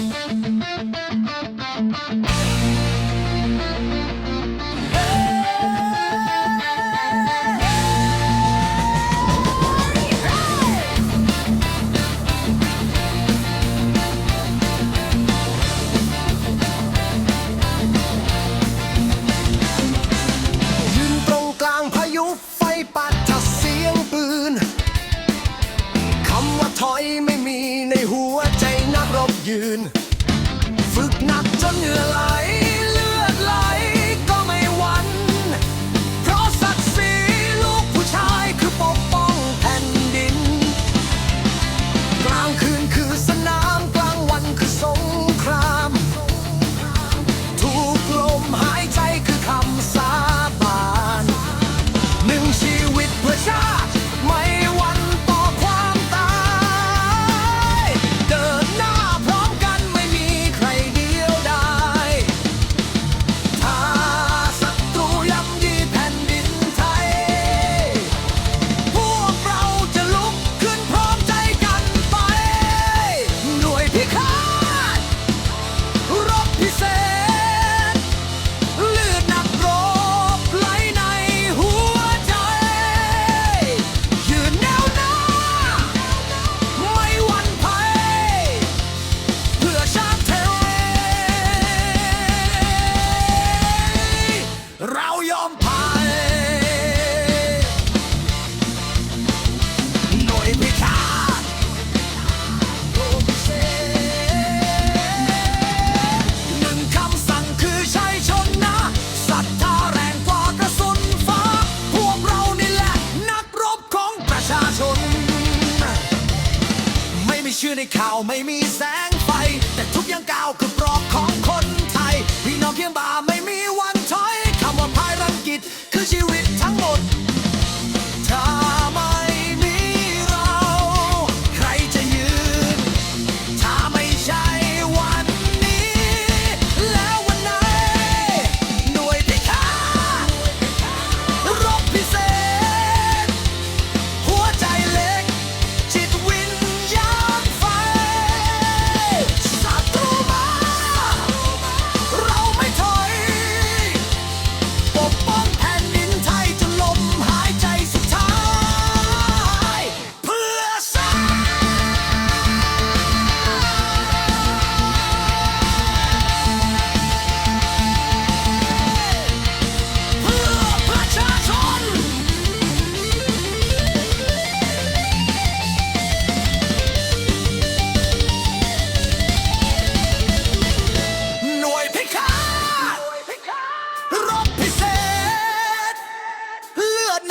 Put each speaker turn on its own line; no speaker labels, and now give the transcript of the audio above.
Thank you. บยืน ฝึกหนักจนเหงื่อไีชื่อในข่าวไม่มีแสงไฟ แต่ทุกอย่างก้าวคือปลอกของคน